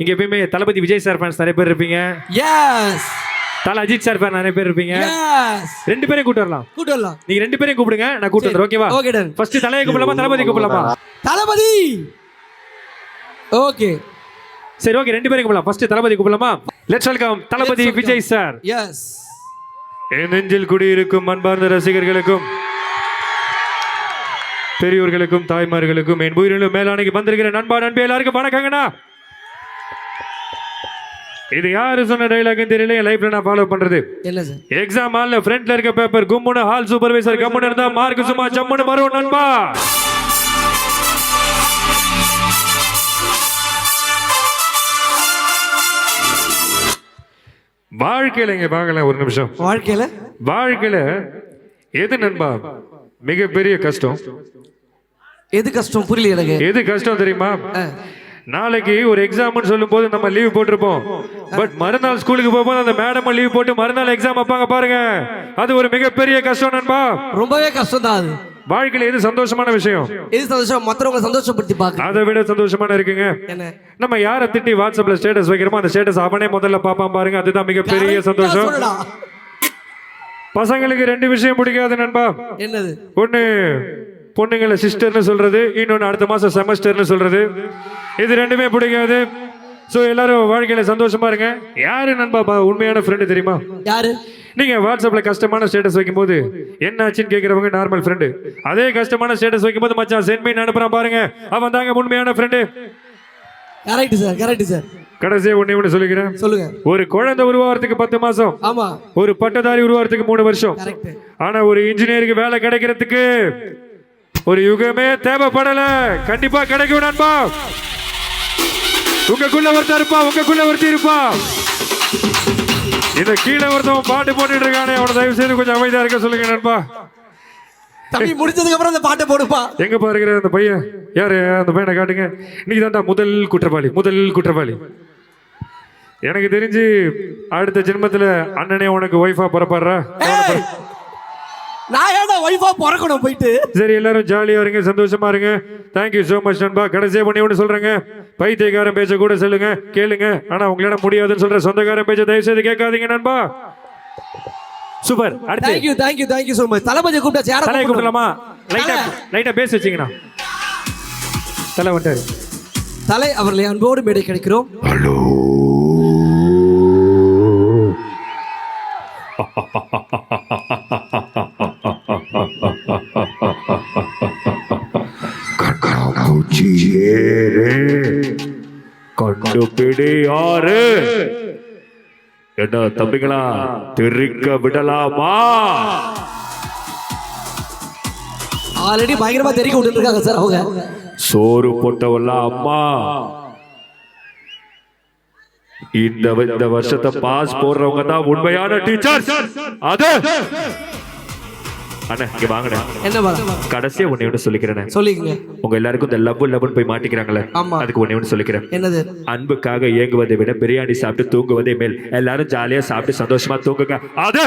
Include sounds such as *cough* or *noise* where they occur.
இங்க எப்பயுமே தளபதி Vijay sir fans நிறைய பேர் இருப்பீங்க. S Thala Ajith sir fan நிறைய பேர் இருப்பீங்க. எஸ் ரெண்டு பேரையும் கூட்டு வரலாம். கூட்டு வரலாம். நீங்க ரெண்டு பேரையும் கூப்பிடுங்க நான் கூட்டு வந்துடுறேன் ஓகேவா ஓகே டன் ஃபர்ஸ்ட் தலையை கூப்பிடலாமா? தளபதி கூப்பிடலாமா? தளபதி! ஓகே சரி ஓகே ரெண்டு பேரையும் கூப்பிடலாம். ஃபர்ஸ்ட் தளபதி கூப்பிடலாமா? Let's welcome Thalapathy. Vijay sir. Yes என் நெஞ்சில் குடியிருக்கும் அன்பார்ந்த ரசிகர்களுக்கும் பெரியோர்களுக்கும் தாய்மார்களுக்கும் என் உயிரிலும் மேலானைக்கு வந்திருக்கிற நண்பா நண்பி எல்லாருக்கும் வணக்கங்கண்ணா. இது யாரு சொன்ன டைலாக்னு தெரியல என் லைஃப்ல நான் ஃபாலோ பண்றது. சார். எக்ஸாம் ஹால்ல ஃப்ரண்ட்ல இருக்க பேப்பர் கும்முன்னு ஹால் சூப்பர்வைசர் கம்முன்னு இருந்தா மார்க் சும்மா ஜம்முன்னு வரும் நண்பா. வாழ்க்கையில இங்க பார்க்கலாம் ஒரு நிமிஷம். வாழ்க்கையில? வாழ்க்கையில எது நண்பா? மிகப்பெரிய கஷ்டம். எது கஷ்டம்? புரியல எனக்கு. எது கஷ்டம் தெரியுமா. நாளைக்கு ஒரு எக்ஸாம்னு சொல்லும் போது நம்ம லீவ் போட்டிருப்போம். பட் மறுநாள் ஸ்கூலுக்கு போகும்போது அந்த மேடம் லீவ் போட்டு மறுநாள் எக்ஸாம் வைப்பாங்க பாருங்க. அது ஒரு மிகப்பெரிய கஷ்டம் நண்பா. ரொம்பவே கஷ்டம் தான் அது. வாழ்க்கையில எது சந்தோஷமான விஷயம்? எது சந்தோஷம்? மற்றவங்க சந்தோஷப்படுத்தி பார்க்க அதை விட சந்தோஷமான இருக்குங்க. நம்ம யாரை திட்டி வாட்ஸ்அப்ல ஸ்டேட்டஸ் வைக்கிறோமோ அந்த ஸ்டேட்டஸ் அவனே முதல்ல பாப்பான் பாருங்க. அதுதான் மிகப்பெரிய சந்தோஷம். பசங்களுக்கு ரெண்டு விஷயம் பிடிக்காது நண்பா. என்னது? ஒன்று பொண்ணுங்களை சிஸ்டர்னு சொல்றது. இன்னொன்று அடுத்த மாதம் செமஸ்டர்னு சொல்றது. இது ரெண்டுமே பிடிக்காது. ஸோ எல்லாரும் வாழ்க்கையில சந்தோஷமா இருங்க. யாரு நண்பா உண்மையான ஃப்ரெண்டு தெரியுமா? யாரு? நீங்க வாட்ஸ்அப்ல கஷ்டமான ஸ்டேட்டஸ் வைக்கும்போது என்ன ஆச்சுன்னு கேட்கறவங்க நார்மல் ஃப்ரெண்டு அதே கஷ்டமான ஸ்டேட்டஸ் வைக்கும்போது மச்சான் சென்ட் மீன் அனுப்புறான் பாருங்க. அவன் தாங்க உண்மையான friend correct sir correct sir கடைசியா ஒண்ணே ஒன்று சொல்லிக்கிறேன். சொல்லுங்க. ஒரு குழந்தை உருவாகிறதுக்கு பத்து மாசம். ஆமா. ஒரு பட்டதாரி உருவாகிறதுக்கு மூணு வருஷம். ஆனா ஒரு இன்ஜினியருக்கு வேலை கிடைக்கிறதுக்கு ஒரு யுகமே தேவைப்படல. கண்டிப்பா கிடைக்கும் நண்பா. உங்களுக்குள்ள ஒருத்தர் இருப்பா உங்களுக்குள்ள ஒருத்தி இருப்பா இந்த கீழே ஒருத்தவன் பாட்டு போட்டுட்டு இருக்கானே அவனை தயவு செய்து கொஞ்சம் அமைதியா இருக்க சொல்லுங்க நண்பா. தம்பி முடிச்சதுக்கு அப்புறம் அந்த பாட்டை போடுப்பா. எங்க பாருங்கிற அந்த பையன்? யாரு? அந்த பையனை காட்டுங்க. நீ தான்டா முதல் குற்றவாளி முதல் குற்றவாளி. எனக்கு தெரிஞ்சு அடுத்த ஜென்மத்துல அண்ணனே உனக்கு ஒய்ஃபா பிறப்பாடுறா ஏய், நான் ஏன்டா ஒய்ஃபா பிறக்கணும் போயிட்டு? சரி எல்லாரும் ஜாலியா இருங்க சந்தோஷமா இருங்க. தேங்க்யூ so மச் நண்பா. கடைசியா பண்ணி ஒன்று சொல்றேங்க. பைத்தியக்காரன் பேச்ச கூட சொல்லுங்க கேளுங்க. ஆனா உங்களால முடியாதுன்னு சொல்ற சொந்தக்காரன் பேச்ச தயவு செய்து கேட்காதீங்க நண்பா. சூப்பர். அடுத்து. Thank you thank you thank you so much. தளபதி கூப்பிட்டா சேர தலையை கூப்பிடலாமா? லைட்டா லைட்டா பேச வச்சீங்கண்ணா. தலை வந்துட்டாரு தலை அவர்களை அன்போடு மேடை கிடைக்கிறோம். கண்ணாமூச்சியேரே *laughs* கண்டுபிடி யாரு என்ன தம்பிங்களா தெரிக்க விடலாமா? ஆல்ரெடி பயங்கரமா தெரிவிக்க விட்டுட்டு இருக்காங்க சார் அவங்க. சோறு போட்டவல்ல அம்மா? இந்த இந்த வருஷத்தை பாஸ் போடுறவங்க தான் உண்மையான டீச்சர்ஸ் அது அண்ணா இங்க வாங்கண்ணே. என்ன கடைசியா ஒண்ணே ஒன்று சொல்லிக்கிறேன் சொல்லிக்கங்க. உங்க எல்லாருக்கும் இந்த லவ் லவ்னு போய் மாட்டிக்கிறாங்களே. அதுக்கு ஒண்ணே ஒன்று சொல்லிக்கிறேன். என்னது? அன்புக்காக இயங்குவதை விட பிரியாணி சாப்பிட்டு தூங்குவதே மேல். எல்லாரும் ஜாலியா சாப்பிட்டு சந்தோஷமா தூங்குங்க. அது